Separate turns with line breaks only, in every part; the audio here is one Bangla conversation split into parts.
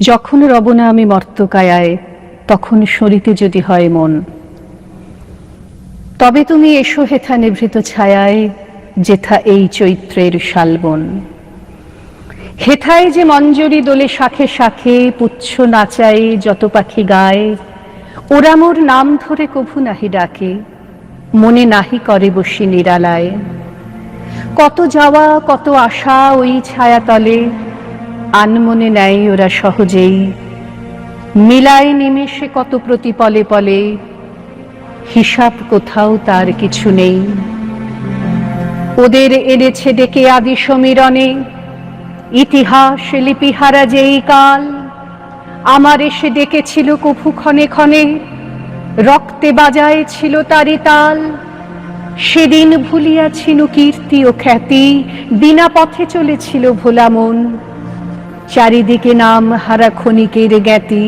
যখন রব না আমি মর্তকায়ায়, তখন সরিতে যদি হয় মন। তবে তুমি এসো হেথা নিভৃত ছায়ায়, যেথা এই চৈত্রের শালবন। হেথায় যে মঞ্জরি দোলে শাখে শাখে, পুচ্ছ নাচায় যত পাখি গায়, ওরা মোর নাম ধরে কভু নাহি ডাকে, মনে নাহি করে বসি নিরালায়। কত যাওয়া, কত আশা ওই ছায়াতলে আনমনে নেয় ওরা সহজেই। মিলায় নিমেষে কত প্রতিপলে পলে হিসাব কোথাও তার কিছু নেই। ওদের এনেছে ডেকে আদি সমীরণে, ইতিহাস লিপিহারা যেই কাল। আমার এসে ডেকেছিল কফু ক্ষণে ক্ষণে, রক্তে বাজায় ছিল তারি তাল। সেদিন ভুলিয়াছিল কীর্তি ও খ্যাতি, বিনা পথে চলেছিল ভোলা মন। চারিদিকে নাম হারা ক্ষণিকের জ্ঞাতি,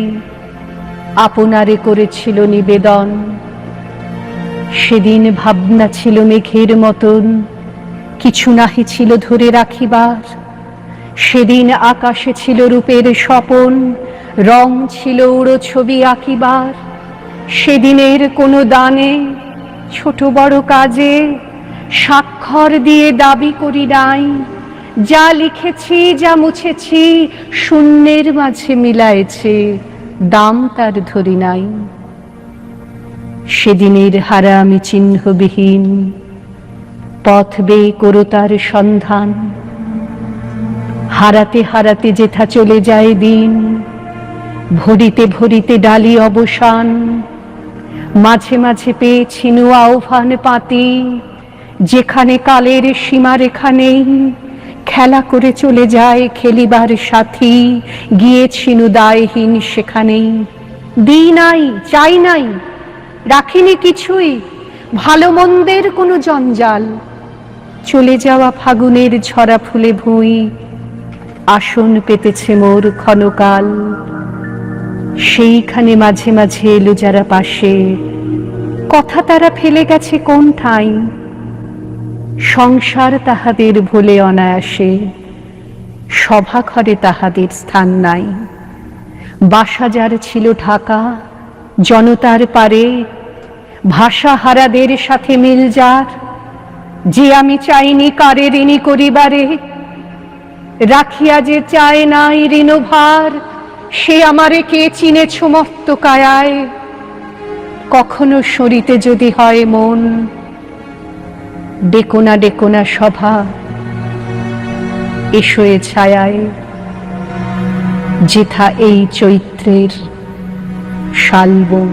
আপনারে করেছিল নিবেদন। সেদিন ভাবনা ছিল মেঘের মতন, কিছু নাহি ছিল ধরে রাখিবার। সেদিন আকাশে ছিল রূপের স্বপন, রং ছিল উড়ো ছবি আঁকিবার। সেদিনের কোনো দানে, ছোট বড় কাজে, স্বাক্ষর দিয়ে দাবি করি নাই। যা লিখেছি, যা মুছেছি, শূন্যের মাঝে মিলায়েছে, দাম তার ধরি নাই। সেদিনের হারা আমি চিহ্নবিহীন, পথ বেয়ে করো তার সন্ধান। হারাতে হারাতে যেথা চলে যায় দিন, ভরিতে ভরিতে ডালি অবসান। মাঝে মাঝে পেয়েছিনু আহ্বান পাতি, যেখানে কালের সীমারেখা নেই খেলা করে চলে যায় খেলিবার সাথী। গিয়েছিনু দায়হীন সেখানেই। দিই নাই, চাই নাই, রাখিনি কিছুই ভালো মন্দের কোনো জঞ্জাল। চলে যাওয়া ফাগুনের ঝরা ফুলে ভুঁই, আসন পেতেছে মোর ক্ষণকাল। সেইখানে মাঝে মাঝে এলো যারা পাশে। কথা তারা ফেলে গেছে কোন ঠাঁই। সংসার তাহাদের ভুলে অনায়াসে সভাঘরে তাহাদের স্থান নাই। বাসা যার ছিল ঢাকা, জনতার পারে ভাষা হারাদের সাথে মিল যার। যে আমি চাইনি কারে ঋণী করিবারে, রাখিয়া যে চায় নাই ঋণভার, সে আমারে কে চিনেছ মত্ত কায়ায়? কখনো সরিতে যদি হয় মন ডেকোনা ডেকোনা সভা এসো এ ছায়ায় জেথা এই চৈত্রের শালবন।